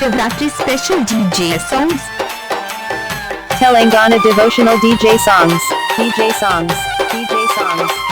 Shivratri special DJ songs. Telangana devotional DJ songs. DJ songs. DJ songs.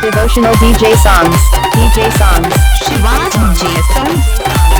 Devotional DJ songs. DJ songs. Shiva songs.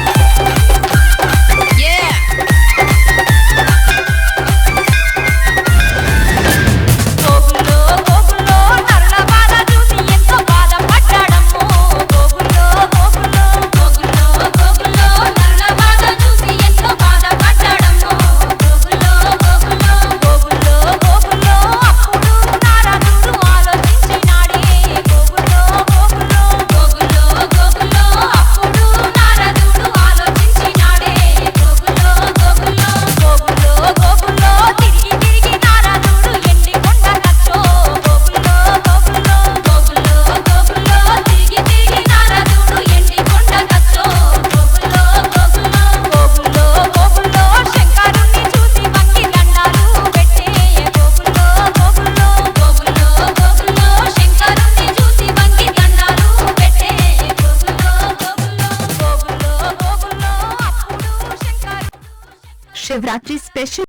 Shivratri special